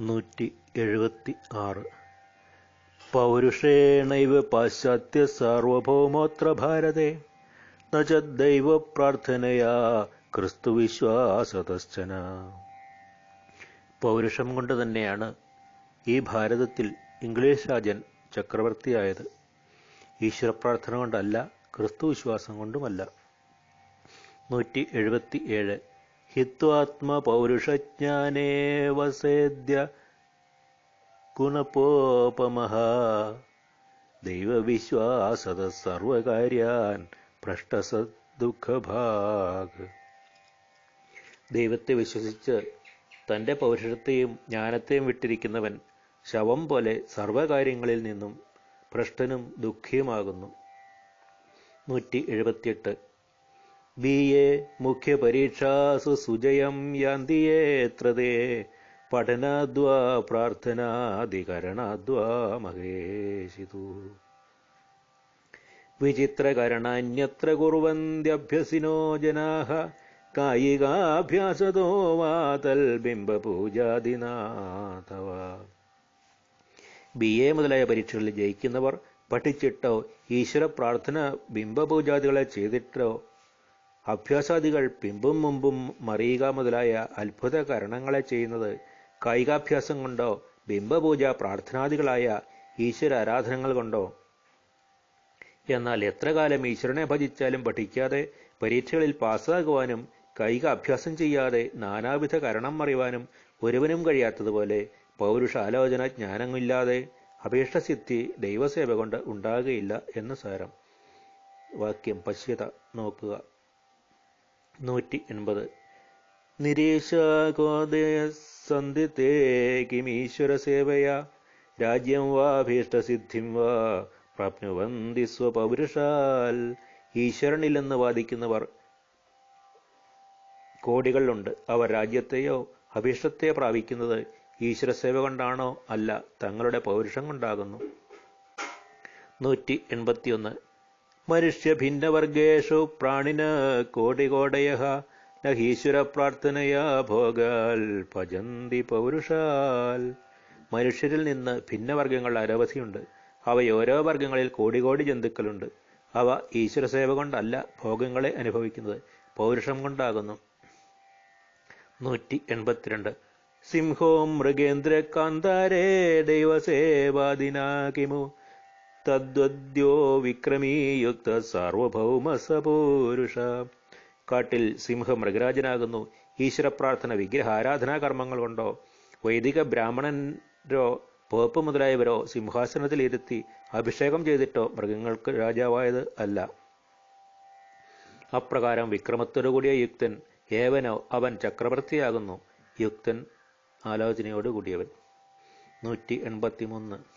നൂറ്റി എഴുപത്തി ആറ് പൗരുഷേണൈവ പാശ്ചാത്യ സാർവഭൗമോത്ര ഭാരതേ നൈവ പ്രാർത്ഥനയാ ക്രിസ്തുവിശ്വാസതശ്ചന പൗരുഷം കൊണ്ട് തന്നെയാണ് ഈ ഭാരതത്തിൽ ഇംഗ്ലീഷ് രാജൻ ചക്രവർത്തിയായത്. ഈശ്വര പ്രാർത്ഥന കൊണ്ടല്ല ക്രിസ്തുവിശ്വാസം കൊണ്ടുമല്ല. നൂറ്റി എഴുപത്തി ഏഴ് ഹിത്വാത്മപൗരുഷജ്ഞാനേ വസേദ്യ ഗുണപോപമഹ. ദൈവവിശ്വാസത സർവകാര്യാൻ ഭ്രഷ്ടസദുഃഖഭാഗ് ദൈവത്തെ വിശ്വസിച്ച് തന്റെ പൗരുഷത്തെയും ജ്ഞാനത്തെയും വിട്ടിരിക്കുന്നവൻ ശവം പോലെ സർവകാര്യങ്ങളിൽ നിന്നും ഭ്രഷ്ടനും ദുഃഖിയുമാകുന്നു. നൂറ്റി എഴുപത്തിയെട്ട് ബി എ മുഖ്യപരീക്ഷാസു സുജയം യാന്തിയേത്രതേ പഠനാദ്വാ പ്രാർത്ഥനാധികരണാദ്വാ മഹേഷിതു. വിചിത്രകരണാന്യത്ര കുറവന്ത്യഭ്യസിനോ ജനാഹ കായികാഭ്യാസതോ വാതൽ ബിംബപൂജാദിനാഥവ. ബി എ മുതലായ പരീക്ഷകളിൽ ജയിക്കുന്നവർ പഠിച്ചിട്ടോ ഈശ്വര പ്രാർത്ഥന ബിംബപൂജാദികളെ ചെയ്തിട്ടോ അഭ്യാസാദികൾ പിമ്പും മുമ്പും മറിയുക മുതലായ അത്ഭുത കരണങ്ങളെ ചെയ്യുന്നത് കായികാഭ്യാസം കൊണ്ടോ ബിംബപൂജ പ്രാർത്ഥനാദികളായ ഈശ്വര ആരാധനകൾ കൊണ്ടോ. എന്നാൽ എത്ര കാലം ഈശ്വരനെ ഭജിച്ചാലും പഠിക്കാതെ പരീക്ഷകളിൽ പാസ്സാകുവാനും കായിക അഭ്യാസം ചെയ്യാതെ നാനാവിധ കരണം മറിയുവാനും ഒരുവനും കഴിയാത്തതുപോലെ പൗരുഷ ആലോചന ജ്ഞാനമില്ലാതെ അപേക്ഷസിദ്ധി ദൈവസേവ കൊണ്ട് ഉണ്ടാകുകയില്ല എന്ന് സാരം. വാക്യം പശ്യത നോക്കുക. നൂറ്റി എൺപത് സന്ധിത്തേ കിമീശ്വര സേവയാ രാജ്യം വാഭീഷ്ടസിദ്ധിം വാ. പ്രാപ്നുവന്തി സ്വപൗരുഷാൽ. ഈശ്വരനില്ലെന്ന് വാദിക്കുന്നവർ കോടികളുണ്ട്. അവർ രാജ്യത്തെയോ അഭീഷ്ടത്തെ പ്രാപിക്കുന്നത് ഈശ്വരസേവ കൊണ്ടാണോ അല്ല തങ്ങളുടെ പൗരുഷം കൊണ്ടാകുന്നു. നൂറ്റി എൺപത്തിയൊന്ന് മനുഷ്യ ഭിന്നവർഗേഷു പ്രാണിന കോടികോടയ നഹീശ്വര പ്രാർത്ഥനയാ ഭോഗാൽ പജന്തി പൗരുഷാൽ. മനുഷ്യരിൽ നിന്ന് ഭിന്നവർഗങ്ങൾ അനവധിയുണ്ട് അവ ഓരോ വർഗങ്ങളിൽ കോടി കോടി ജന്തുക്കളുണ്ട്. അവ ഈശ്വരസേവ കൊണ്ടല്ല ഭോഗങ്ങളെ അനുഭവിക്കുന്നത്. പൗരുഷം കൊണ്ടാകുന്നു. നൂറ്റി എൺപത്തിരണ്ട് സിംഹോ മൃഗേന്ദ്ര കാന്താരേ ദൈവസേവാദിനാ കിമു. തദ്വദ്യോ വിക്രമീയുക്ത സാർവഭൗമ സപൂരുഷ. കാട്ടിൽ സിംഹം മൃഗരാജനാകുന്നു. ഈശ്വരപ്രാർത്ഥന വിഗ്രഹ ആരാധനാ കർമ്മങ്ങൾ കൊണ്ടോ. വൈദിക ബ്രാഹ്മണരോ പോപ്പ് മുതലായവരോ സിംഹാസനത്തിൽ ഇരുത്തി അഭിഷേകം ചെയ്തിട്ടോ മൃഗങ്ങൾക്ക് രാജാവായത് അല്ല. അപ്രകാരം വിക്രമത്തോടുകൂടിയ യുക്തൻ ഏവനോ അവൻ ചക്രവർത്തിയാകുന്നു. യുക്തൻ ആലോചനയോടുകൂടിയവൻ. നൂറ്റി എൺപത്തിമൂന്ന്.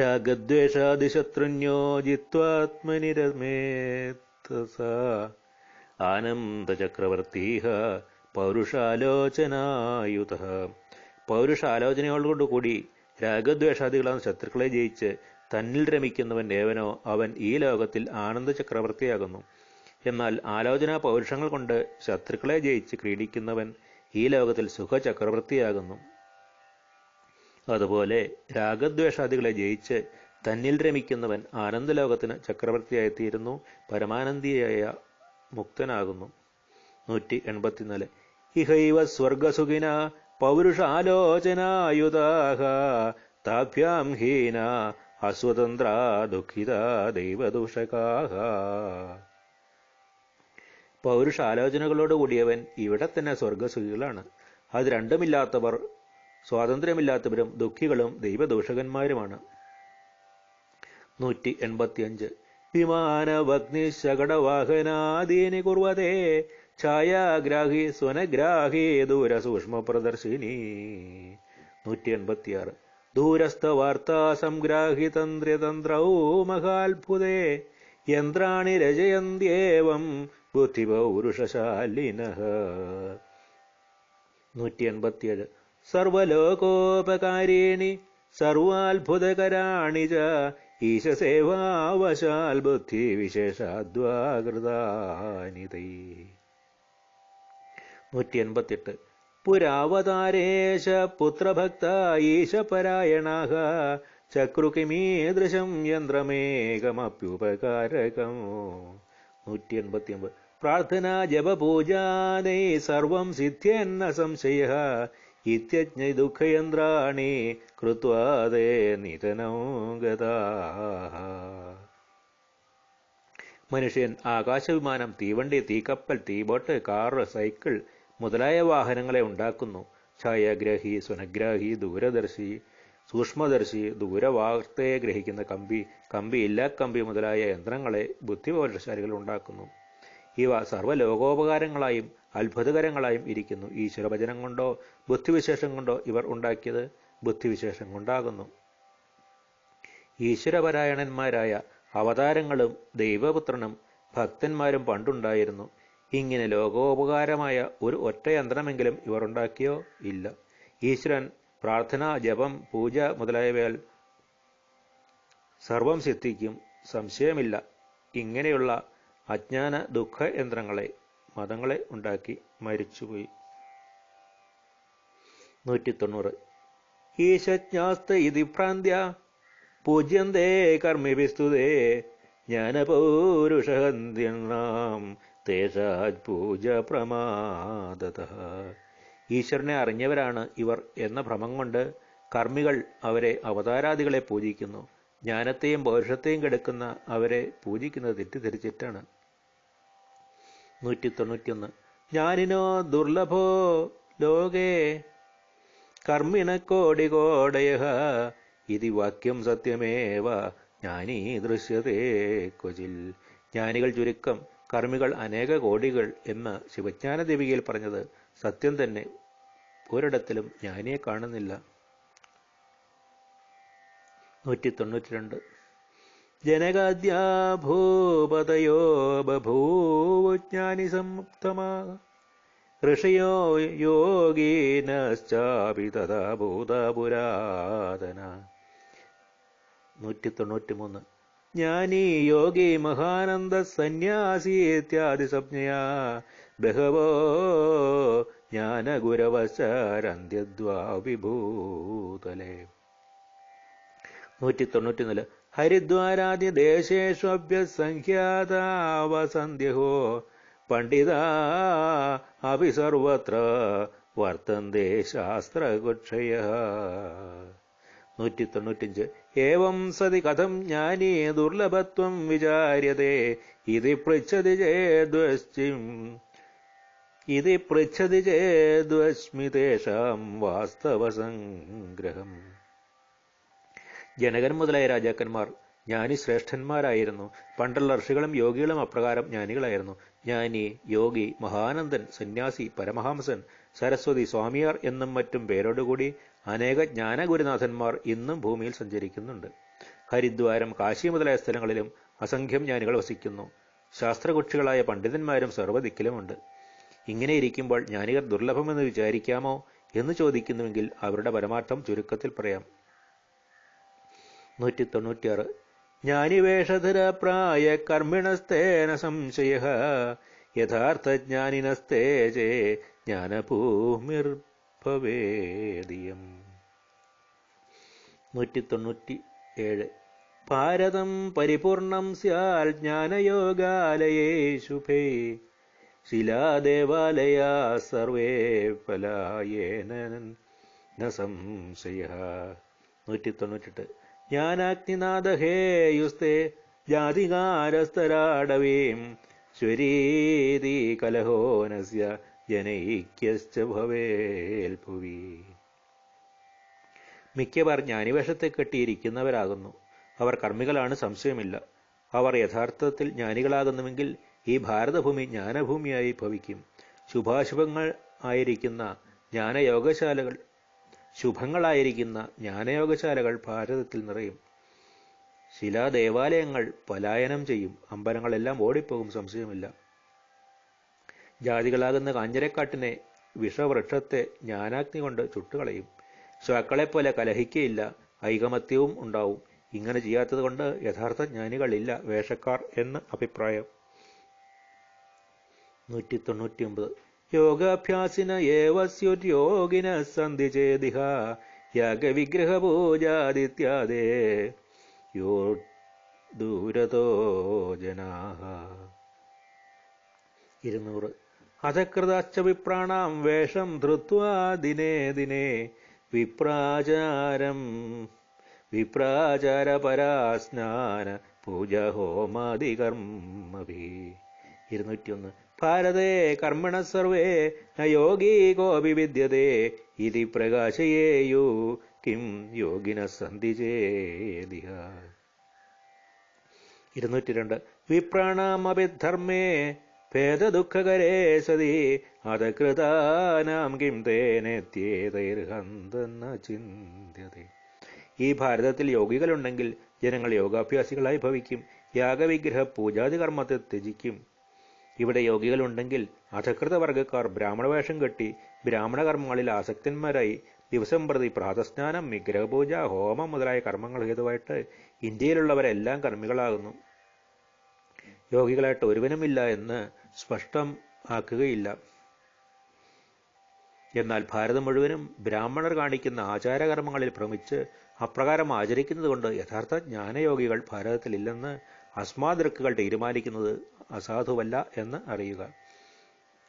രാഗദ്വേഷാദിശത്രുന്യോ ജിത്വാത്മനിരമേത്തസ. ആനന്ദചക്രവർത്തീഹ പൗരുഷാലോചനായുത പൗരുഷാലോചനയോടുകൂടി രാഗദ്വേഷാദികളാണ് ശത്രുക്കളെ ജയിച്ച് തന്നിൽ രമിക്കുന്നവൻ ഏവനോ അവൻ ഈ ലോകത്തിൽ ആനന്ദ ചക്രവർത്തിയാകുന്നു എന്നാൽ ആലോചനാ പൗരുഷങ്ങൾ കൊണ്ട് ശത്രുക്കളെ ജയിച്ച് ക്രീഡിക്കുന്നവൻ ഈ ലോകത്തിൽ സുഖചക്രവർത്തിയാകുന്നു. അതുപോലെ രാഗദ്വേഷാദികളെ ജയിച്ച് തന്നിൽ രമിക്കുന്നവൻ ആനന്ദലോകത്തിന് ചക്രവർത്തിയായിത്തീരുന്നു പരമാനന്ദിയായ മുക്തനാകുന്നു. നൂറ്റി എൺപത്തിനാല് ഇഹൈവ സ്വർഗസുഖിന പൗരുഷാലോചനായുതാഹ താഭ്യാം ഹീന അസ്വതന്ത്ര ദുഃഖിത ദൈവദൂഷകാഹ. പൗരുഷാലോചനകളോടുകൂടിയവൻ ഇവിടെ തന്നെ സ്വർഗസുഖികളാണ്. അത് രണ്ടുമില്ലാത്തവർ സ്വാതന്ത്ര്യമില്ലാത്തവരും ദുഃഖികളും ദൈവദൂഷകന്മാരുമാണ്. നൂറ്റി എൺപത്തിയഞ്ച് വിമാനവഗ്നിശകടവാഹനാദീനി കുർവതേ ഛായാഗ്രാഹി സ്വനഗ്രാഹി ദൂരസൂക്ഷ്മ പ്രദർശിനി നൂറ്റി എൺപത്തിയാറ് ദൂരസ്ഥ വാർത്താ സംഗ്രാഹി തന്ത്രതന്ത്രൗ മഹാത്ഭുതേ യന്ത്രാണി രചയന്ത്യേവം ബുദ്ധിപൗരുഷശാലിന. നൂറ്റി എൺപത്തിയേഴ് സർവലോകോപകാരീണി സർവാത്ഭുതകരാണി ഈശസേവാവശാൽ ബുദ്ധി വിശേഷാദ്വാകൃതാനിതൈ നൂറ്റി എൺപത്തിയെട്ട് പുരാവതാരേശ പുത്രഭക്ത ഈശപരായണാഹ. ചക്രുകിമീദൃശം യന്ത്രമേകമപ്യുപകാരകം. നൂറ്റി എൺപത്തി ഒമ്പത് പ്രാർത്ഥന ജപപൂജാനൈ സർവം സിദ്ധ്യെന്ന സംശയ. ഇത്യജ്ഞ ദുഃഖയന്ത്രാണി കൃത്വാദേ നിധനം ഗതാഃ. മനുഷ്യൻ ആകാശവിമാനം തീവണ്ടി തീക്കപ്പൽ തീബോട്ട് കാറ് സൈക്കിൾ മുതലായ വാഹനങ്ങളെ ഉണ്ടാക്കുന്നു. ഛായാഗ്രാഹി സ്വനഗ്രാഹി ദൂരദർശി സൂക്ഷ്മദർശി ദൂരവാർത്തയെ ഗ്രഹിക്കുന്ന കമ്പി കമ്പി ഇല്ലാ കമ്പി മുതലായ യന്ത്രങ്ങളെ ബുദ്ധിപൗരശാലികൾ ഉണ്ടാക്കുന്നു. ഇവ സർവലോകോപകാരങ്ങളായും അത്ഭുതകരങ്ങളായും ഇരിക്കുന്നു. ഈശ്വരവചനം കൊണ്ടോ ബുദ്ധിവിശേഷം കൊണ്ടോ ഇവർ ഉണ്ടാക്കിയത് ബുദ്ധിവിശേഷം കൊണ്ടാകുന്നു. ഈശ്വരപരായണന്മാരായ അവതാരങ്ങളും ദൈവപുത്രനും ഭക്തന്മാരും പണ്ടുണ്ടായിരുന്നു. ഇങ്ങനെ ലോകോപകാരമായ ഒരു ഒറ്റ യന്ത്രമെങ്കിലും ഇവർ ഉണ്ടാക്കിയോ ഇല്ല. ഈശ്വരൻ പ്രാർത്ഥന ജപം പൂജ മുതലായവയാൽ സർവം സിദ്ധിക്കും. സംശയമില്ല. ഇങ്ങനെയുള്ള അജ്ഞാന ദുഃഖ യന്ത്രങ്ങളെ മതങ്ങളെ ഉണ്ടാക്കി മരിച്ചുപോയി. നൂറ്റി തൊണ്ണൂറ് ഈശജ്ഞാസ്ത ഇതി ഭ്രാന്ത്യ പൂജ്യന്തേ കർമ്മിവിസ്തുതേ ജ്ഞാനപൗരുഷഹന്ത്യണ്ണാം തേഷാജ് പൂജ പ്രമാദത. ഈശ്വരനെ അറിഞ്ഞവരാണ് ഇവർ എന്ന ഭ്രമം കൊണ്ട് കർമ്മികൾ അവരെ അവതാരാദികളെ പൂജിക്കുന്നു. ജ്ഞാനത്തെയും പൗരുഷത്തെയും കെടുക്കുന്ന അവരെ പൂജിക്കുന്നത് തെറ്റിദ്ധരിച്ചിട്ടാണ്. നൂറ്റി തൊണ്ണൂറ്റിയൊന്ന് ജ്ഞാനിനോ ദുർലഭോ ലോകേ കർമ്മിണ കോടി കോടയ ഇതി വാക്യം സത്യമേവ ജ്ഞാനീ ദൃശ്യതേ കൊചിൽ ജ്ഞാനികൾ ചുരുക്കം കർമ്മികൾ അനേക കോടികൾ എന്ന് ശിവജ്ഞാന ദേവികയിൽ പറഞ്ഞത് സത്യം തന്നെ. ഒരിടത്തിലും ജ്ഞാനിയെ കാണുന്നില്ല. നൂറ്റി തൊണ്ണൂറ്റി രണ്ട് ഭൂപതയോ ബഭൂജ്ഞാനി സംപ്തമ ഋഷയോ യോഗീനശ്ചാപി തഥാ ഭൂതപുരാതന. നൂറ്റി തൊണ്ണൂറ്റി മൂന്ന് ജ്ഞാനി യോഗി മഹാനന്ദ സന്യാസി ഇത്യാദി സംജ്ഞയാ. ബഹവോ ജ്ഞാനഗുരവശരന്ധ്യദ്വാ വിഭൂതലേ. നൂറ്റി തൊണ്ണൂറ്റിനാല് ഹരിദ്വാരാദ്യ ദേശേഷു അഭ്യസംഖ്യാതാവസന്ധ്യഹോ പണ്ഡിത അഭി സർവത്ര വർത്തന്തേ ശാസ്ത്രകുക്ഷയ നൂറ്റി തൊണ്ണൂറ്റിയഞ്ച് ഏവം സതി കഥം ജ്ഞാനീ ദുർലഭത്വം വിചാര്യതേ. ഇത് പൃച്ഛതി ചേദ്വശ്ചിം ഇത് പൃച്ഛതി ചേദ്വശ്മിതേഷാം വാസ്തവസംഗ്രഹം. ജനകൻ മുതലായ രാജാക്കന്മാർ. ജ്ഞാനി ശ്രേഷ്ഠന്മാരായിരുന്നു. പണ്ടുള്ള ഋഷികളും യോഗികളും അപ്രകാരം ജ്ഞാനികളായിരുന്നു. ജ്ഞാനി യോഗി മഹാനന്ദൻ സന്യാസി പരമഹംസൻ സരസ്വതി സ്വാമിയാർ എന്നും മറ്റും പേരോടുകൂടി അനേക ജ്ഞാനഗുരുനാഥന്മാർ ഇന്നും ഭൂമിയിൽ സഞ്ചരിക്കുന്നുണ്ട്. ഹരിദ്വാരം കാശി മുതലായ സ്ഥലങ്ങളിലും അസംഖ്യം ജ്ഞാനികൾ വസിക്കുന്നു. ശാസ്ത്രകുക്ഷികളായ പണ്ഡിതന്മാരും സർവദിക്കിലുമുണ്ട്. ഇങ്ങനെ ഇരിക്കുമ്പോൾ ജ്ഞാനികർ ദുർലഭമെന്ന് വിചാരിക്കാമോ എന്ന് ചോദിക്കുന്നുവെങ്കിൽ അവരുടെ പരമാർത്ഥം ചുരുക്കത്തിൽ പറയാം. നൂറ്റി തൊണ്ണൂറ്റിയാറ് ജ്ഞാനിവേഷധര പ്രായ കർമ്മിണസ്തേന സംശയ യഥാർത്ഥജ്ഞാനിനസ്തേ ചേ ജ്ഞാനഭൂമിർഭവേദിയം. നൂറ്റി തൊണ്ണൂറ്റി ഏഴ് ഭാരതം പരിപൂർണം സ്യാൽ ജ്ഞാനയോഗാലയേ ശുഭേ. ശിലാദേവാലയാ സർവേ ഫലായേന സംശയ നൂറ്റി തൊണ്ണൂറ്റെട്ട് ജ്ഞാനാഗ്നിനാഥഹേയുസ്തേ ജാതികാരസ്തരാടവീം സ്വരീതി കലഹോനസ്യ ജനൈക്യശ്ച ഭവേൽഭുവി. മിക്കവർ ജ്ഞാനിവേഷത്തെ കെട്ടിയിരിക്കുന്നവരാകുന്നു. അവർ കർമ്മികളാണ് സംശയമില്ല. അവർ യഥാർത്ഥത്തിൽ ജ്ഞാനികളാകുന്നുവെങ്കിൽ ഈ ഭാരതഭൂമി ജ്ഞാനഭൂമിയായി ഭവിക്കും. ശുഭാശുഭങ്ങൾ ആയിരിക്കുന്ന ജ്ഞാനയോഗശാലകൾ ശുഭങ്ങളായിരിക്കുന്ന ജ്ഞാനയോഗശാലകൾ ഭാരതത്തിൽ നിറയും. ശിലാദേവാലയങ്ങൾ പലായനം ചെയ്യും. അമ്പലങ്ങളെല്ലാം ഓടിപ്പോകും സംശയമില്ല. ജാതികളാകുന്ന കാഞ്ഞിരക്കാട്ടിനെ വിഷവൃക്ഷത്തെ ജ്ഞാനാഗ്നി കൊണ്ട് ചുട്ടുകളയും. ശ്വാക്കളെപ്പോലെ കലഹിക്കയില്ല ഐകമത്യവും ഉണ്ടാവും. ഇങ്ങനെ ചെയ്യാത്തത് കൊണ്ട് യഥാർത്ഥ ജ്ഞാനികളില്ല വേഷക്കാർ എന്ന് അഭിപ്രായം. നൂറ്റി തൊണ്ണൂറ്റി ഒമ്പത് യോഗാഭ്യാസിന ഏവസ്യുര്യോഗിന സന്ധി ചേതിഹ യാഗവിഗ്രഹപൂജാദിത്യാദേ യോ ദൂരതോ ജനാഹ. ഇരുന്നൂറ്. അധകൃതാശ്ച വിപ്രാണാം വേഷം ധൃത്വാ ദിനേ ദിനേ വിപ്രാചാരം വിപ്രാചാരപരാസ്നാന പൂജ ഹോമാദികർമ്മഭി ഇരുന്നൂറ്റിയൊന്ന്. ഭാരതേ കർമ്മണ സർവേ ന യോഗീ കോപി വിദ്യതേ ഇതി പ്രകാശയേയു കിം യോഗിന സന്ധി ചേദിഹ ഇരുന്നൂറ്റി രണ്ട് വിപ്രാണാമഭിധർമ്മേ ഭേദദുഃഖകരേ സതി അതകൃതാനാം കിം തേനെത്യേതൈർഹന്തെന്ന ചിന്യതേ ഈ ഭാരതത്തിൽ യോഗികളുണ്ടെങ്കിൽ ജനങ്ങൾ യോഗാഭ്യാസികളായി ഭവിക്കും യാഗവിഗ്രഹ പൂജാതി കർമ്മത്തെ ത്യജിക്കും ഇവിടെ യോഗികളുണ്ടെങ്കിൽ അധകൃത വർഗക്കാർ ബ്രാഹ്മണവേഷം കെട്ടി ബ്രാഹ്മണ കർമ്മങ്ങളിൽ ആസക്തന്മാരായി ദിവസം പ്രതി പ്രാതസ്നാനം വിഗ്രഹപൂജ ഹോമം മുതലായ കർമ്മങ്ങൾ ഹേതുവായിട്ട് ഇന്ത്യയിലുള്ളവരെല്ലാം കർമ്മികളാകുന്നു. യോഗികളായിട്ട് ഒരുവനുമില്ല എന്ന് സ്പഷ്ടം ആക്കുകയില്ല. എന്നാൽ ഭാരതം മുഴുവനും ബ്രാഹ്മണർ കാണിക്കുന്ന ആചാരകർമ്മങ്ങളിൽ ഭ്രമിച്ച് അപ്രകാരം ആചരിക്കുന്നതുകൊണ്ട് യഥാർത്ഥ ജ്ഞാനയോഗികൾ ഭാരതത്തിലില്ലെന്ന് അസ്മാദൃക്കുകൾ തീരുമാനിക്കുന്നത് അസാധുവല്ല എന്ന് അറിയുക.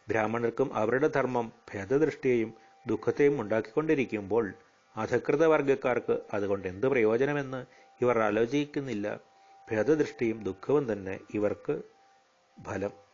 ബ്രാഹ്മണർക്കും അവരുടെ ധർമ്മം ഭേദദൃഷ്ടിയെയും ദുഃഖത്തെയും ഉണ്ടാക്കിക്കൊണ്ടിരിക്കുമ്പോൾ അധകൃത വർഗക്കാർക്ക് അതുകൊണ്ട് എന്ത് പ്രയോജനമെന്ന് ഇവർ ആലോചിക്കുന്നില്ല. ഭേദദൃഷ്ടിയും ദുഃഖവും തന്നെ ഇവർക്ക് ഫലം.